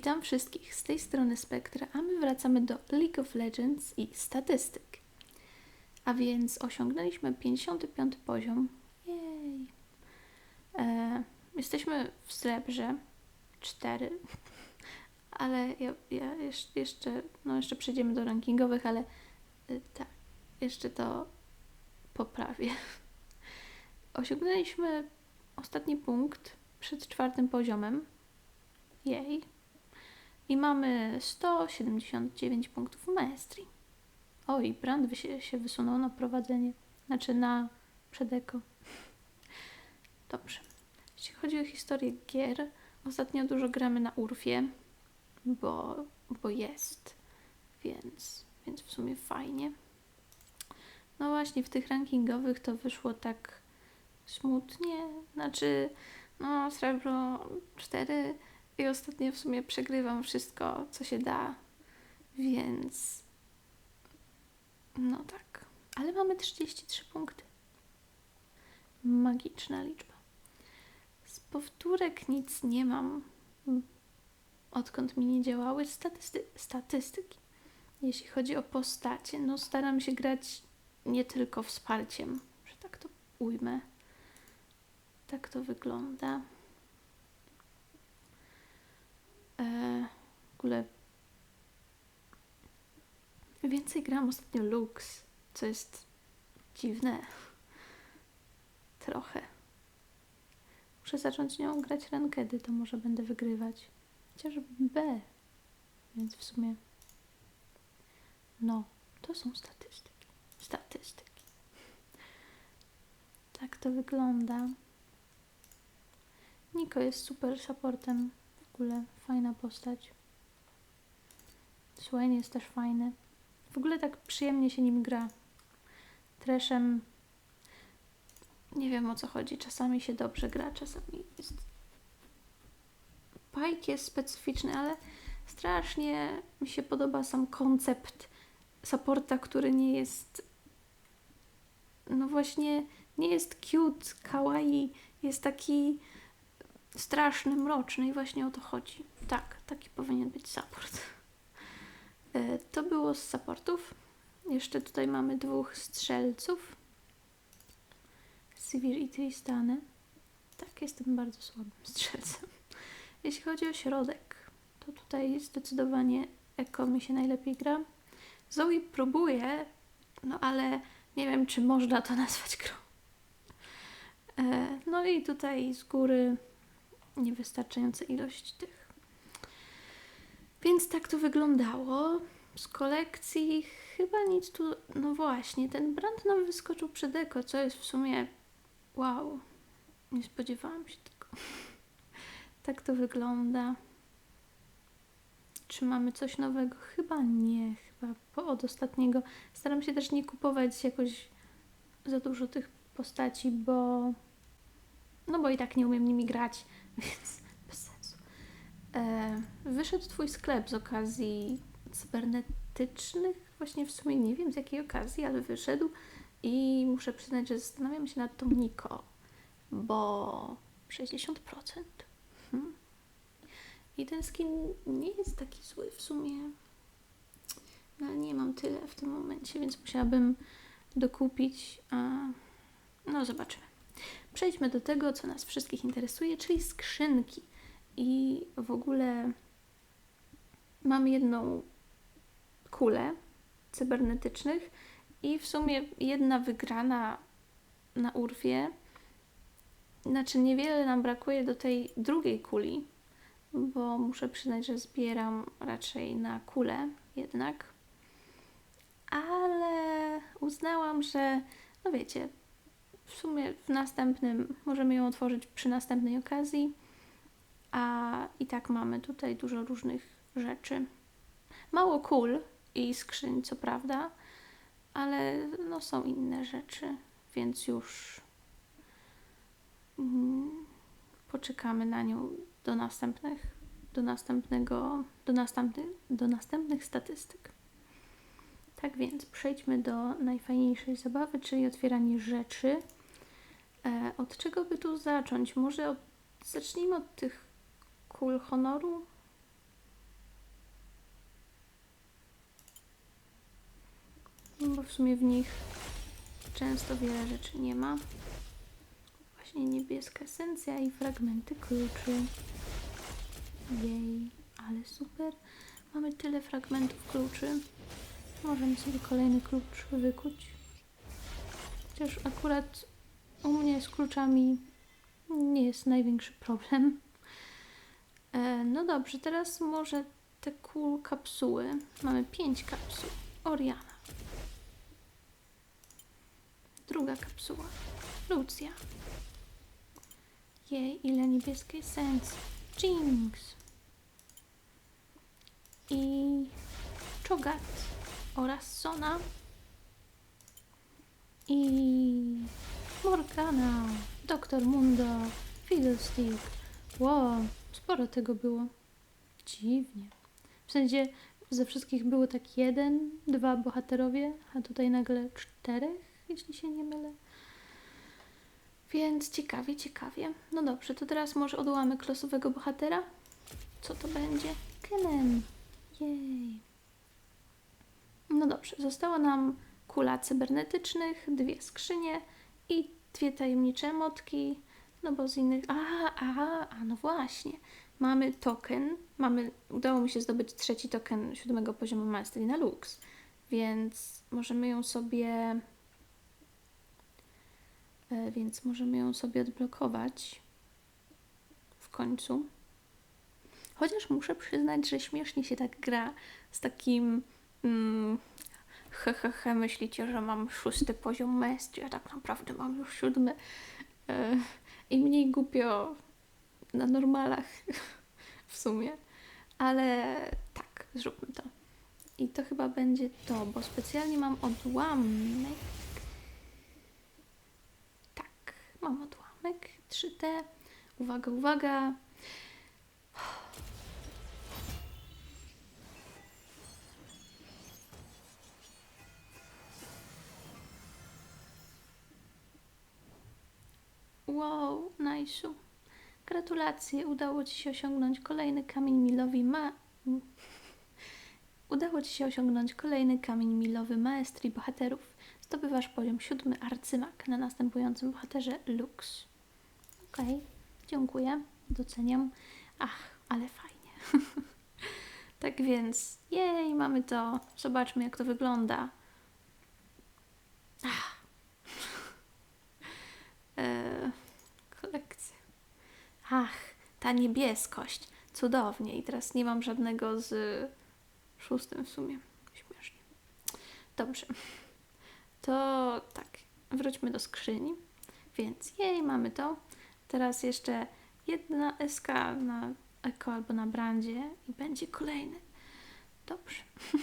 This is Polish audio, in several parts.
Witam wszystkich z tej strony Spektra, a my wracamy do League of Legends i statystyk. A więc osiągnęliśmy 55 poziom. Jej. E, jesteśmy w srebrze 4, ale ja, ja jeszcze, no jeszcze przejdziemy do rankingowych, ale e, tak, jeszcze to poprawię. Osiągnęliśmy ostatni punkt przed czwartym poziomem. Jej. I mamy 179 punktów maestrii. Oj, Brand się, się wysunął na prowadzenie. Znaczy na przedeko. Dobrze. Jeśli chodzi o historię gier, ostatnio dużo gramy na Urfie, bo, bo jest. Więc, więc w sumie fajnie. No właśnie, w tych rankingowych to wyszło tak smutnie. Znaczy, no, srebro 4 i ostatnio w sumie przegrywam wszystko, co się da, więc no tak. Ale mamy 33 punkty. Magiczna liczba. Z powtórek nic nie mam, odkąd mi nie działały statysty statystyki. Jeśli chodzi o postacie, no staram się grać nie tylko wsparciem, że tak to ujmę. Tak to wygląda. E, w ogóle więcej gram ostatnio Lux, co jest dziwne. Trochę. Muszę zacząć nią grać rankedy, to może będę wygrywać. Chociaż B. Więc w sumie. No, to są statystyki. Statystyki. Tak to wygląda. Niko jest super supportem ogóle fajna postać. Swain jest też fajny. W ogóle tak przyjemnie się nim gra. Treszem nie wiem o co chodzi. Czasami się dobrze gra, czasami jest. Pike jest specyficzny, ale strasznie mi się podoba sam koncept supporta, który nie jest. No właśnie, nie jest cute, kawaii, jest taki straszny, mroczny i właśnie o to chodzi. Tak, taki powinien być support. E, to było z supportów. Jeszcze tutaj mamy dwóch strzelców. Sivir i Tristany. Tak, jestem bardzo słabym strzelcem. Jeśli chodzi o środek, to tutaj zdecydowanie Eko mi się najlepiej gra. Zoe próbuje, no ale nie wiem, czy można to nazwać grą. E, no i tutaj z góry niewystarczająca ilość tych. Więc tak to wyglądało. Z kolekcji chyba nic tu. No właśnie, ten brand nam wyskoczył przed eko, co jest w sumie. Wow. Nie spodziewałam się tego. tak to wygląda. Czy mamy coś nowego? Chyba nie, chyba po, od ostatniego. Staram się też nie kupować jakoś za dużo tych postaci, bo. No bo i tak nie umiem nimi grać więc bez sensu. E, wyszedł Twój sklep z okazji cybernetycznych, właśnie w sumie nie wiem z jakiej okazji, ale wyszedł i muszę przyznać, że zastanawiam się nad tą Niko, bo 60%. Hmm. I ten skin nie jest taki zły w sumie. No, ale nie mam tyle w tym momencie, więc musiałabym dokupić. A... No, zobaczymy. Przejdźmy do tego, co nas wszystkich interesuje, czyli skrzynki. I w ogóle mamy jedną kulę cybernetycznych i w sumie jedna wygrana na urwie. Znaczy niewiele nam brakuje do tej drugiej kuli, bo muszę przyznać, że zbieram raczej na kulę jednak. Ale uznałam, że no wiecie, w sumie w następnym możemy ją otworzyć przy następnej okazji. A i tak mamy tutaj dużo różnych rzeczy. Mało kul i skrzyń, co prawda, ale no są inne rzeczy, więc już mm, poczekamy na nią do następnych, do następnego, do, następny, do następnych statystyk. Tak więc przejdźmy do najfajniejszej zabawy, czyli otwieranie rzeczy. E, od czego by tu zacząć? Może od, zacznijmy od tych kul honoru? No bo w sumie w nich często wiele rzeczy nie ma. Właśnie niebieska esencja i fragmenty kluczy. Jej, ale super. Mamy tyle fragmentów kluczy. Możemy sobie kolejny klucz wykuć. Chociaż akurat u mnie z kluczami nie jest największy problem. E, no dobrze, teraz może te kul kapsuły. Mamy pięć kapsuł. Oriana. Druga kapsuła. Lucja. Jej, ile niebieskiej esencji. Jinx. I Chogat oraz Sona. I Morgana, Doktor Mundo, Fiddlestick. Wow, sporo tego było. Dziwnie. W sensie ze wszystkich było tak jeden, dwa bohaterowie, a tutaj nagle czterech, jeśli się nie mylę. Więc ciekawie, ciekawie. No dobrze, to teraz może odłamek losowego bohatera? Co to będzie? Kenen. Jej. No dobrze, została nam kula cybernetycznych, dwie skrzynie i dwie tajemnicze motki. No bo z innych. A, a, a, no właśnie. Mamy token. Mamy, udało mi się zdobyć trzeci token siódmego poziomu Mastery na Lux. Więc możemy ją sobie. E, więc możemy ją sobie odblokować w końcu. Chociaż muszę przyznać, że śmiesznie się tak gra z takim. Mm, he, he, he, myślicie, że mam szósty poziom maestry, a tak naprawdę mam już siódmy. E, I mniej głupio na normalach w sumie. Ale tak, zróbmy to. I to chyba będzie to, bo specjalnie mam odłamek. Tak, mam odłamek 3D. Uwaga, uwaga. Wow, nice. Gratulacje, udało Ci się osiągnąć kolejny kamień milowy ma... Udało Ci się osiągnąć kolejny kamień milowy maestrii bohaterów. Zdobywasz poziom siódmy arcymak na następującym bohaterze Lux. Okej, dziękuję, doceniam. Ach, ale fajnie. tak więc, jej, mamy to. Zobaczmy, jak to wygląda. Ach. Eee, kolekcja. Ach, niebieskość. Cudownie. I teraz nie mam żadnego z szóstym w sumie. Śmiesznie. Dobrze. To tak. Wróćmy do skrzyni. Więc jej, mamy to. Teraz jeszcze jedna SK na Eko albo na brandzie i będzie kolejny. Dobrze.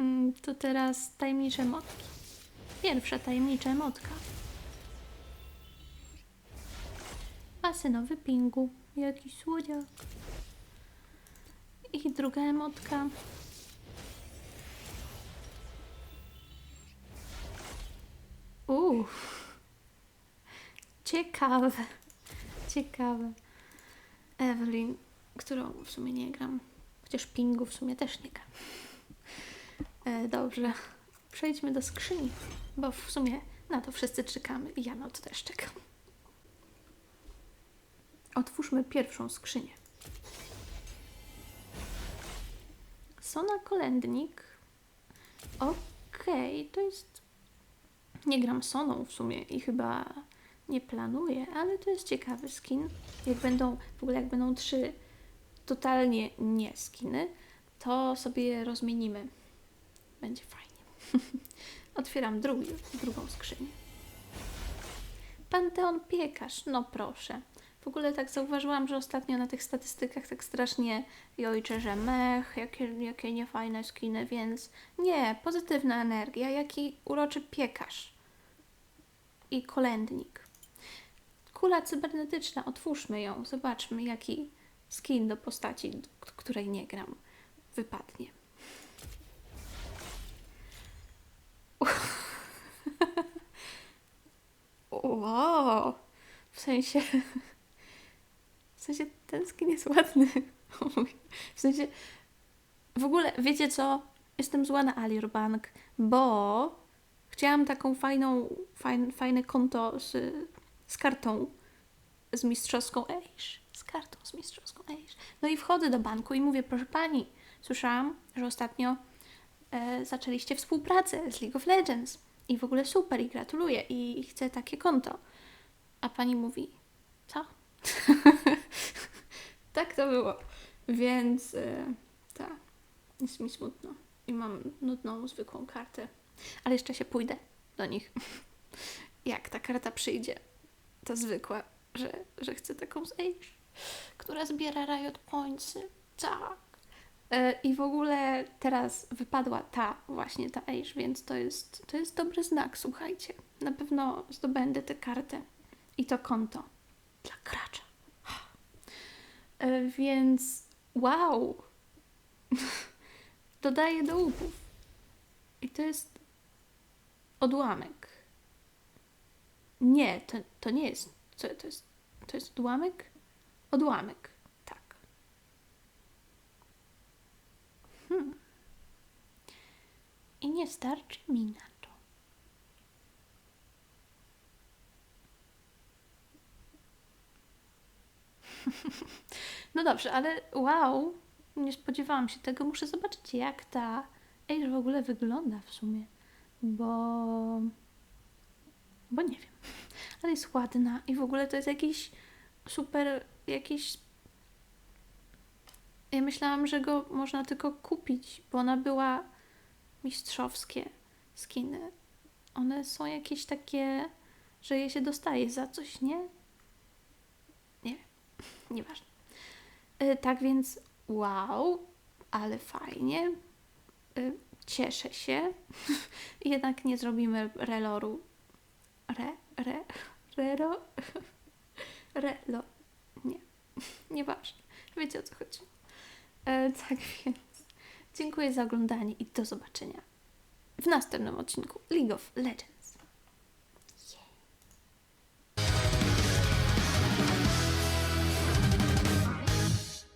Mm, to teraz tajemnicze motki. Pierwsza tajemnicza motka. Basenowy pingu. Jaki słodziak. I druga emotka. Uff. Ciekawe. Ciekawe. Evelyn, którą w sumie nie gram. Chociaż pingu w sumie też nie gram. E, dobrze. Przejdźmy do skrzyni, bo w sumie na to wszyscy czekamy i ja na to też czekam. Otwórzmy pierwszą skrzynię. Sona Kolędnik. Okej, okay, to jest. Nie gram Soną w sumie i chyba nie planuję, ale to jest ciekawy skin. Jak będą, w ogóle jak będą trzy totalnie nie skiny, to sobie je rozmienimy. Będzie fajnie. Otwieram drugi, drugą skrzynię. Panteon Piekarz, no proszę. W ogóle tak zauważyłam, że ostatnio na tych statystykach tak strasznie jojcze, że mech, jakie, jakie niefajne skiny, więc nie, pozytywna energia, jaki uroczy piekarz i kolędnik. Kula cybernetyczna, otwórzmy ją, zobaczmy jaki skin do postaci, której nie gram, wypadnie. wow, w sensie sensie ten skin jest ładny. W sensie, w ogóle, wiecie co? jestem zła na Alierbank, bo chciałam taką fajną, fajn, fajne konto z, z kartą, z mistrzowską Ejsz, z kartą z mistrzowską Ejsz. No i wchodzę do banku i mówię, proszę pani, słyszałam, że ostatnio e, zaczęliście współpracę z League of Legends i w ogóle super i gratuluję i chcę takie konto. A pani mówi, co? tak to było. Więc tak, jest mi smutno. I mam nudną, zwykłą kartę. Ale jeszcze się pójdę do nich. Jak ta karta przyjdzie, ta zwykła, że, że chcę taką zejść, która zbiera Riot Pointsy. Tak. E, I w ogóle teraz wypadła ta, właśnie ta Age, więc to jest, to jest dobry znak, słuchajcie. Na pewno zdobędę tę kartę i to konto dla gracza. E, Więc wow! Dodaję do łupów. I to jest odłamek. Nie, to, to nie jest. Co to jest? To jest odłamek? Odłamek, tak. Hmm. I nie starczy mi na to. No dobrze, ale wow, nie spodziewałam się tego. Muszę zobaczyć, jak ta Age w ogóle wygląda w sumie, bo. Bo nie wiem. Ale jest ładna i w ogóle to jest jakiś super, jakiś. Ja myślałam, że go można tylko kupić, bo ona była mistrzowskie skiny. One są jakieś takie, że je się dostaje za coś, nie? Nieważne. Y, Tak więc, wow, ale fajnie. Y, Cieszę się. Jednak nie zrobimy reloru. Re, re, rero, relo. Nie, nieważne. Wiecie o co chodzi. E, tak więc, dziękuję za oglądanie i do zobaczenia w następnym odcinku League of Legends.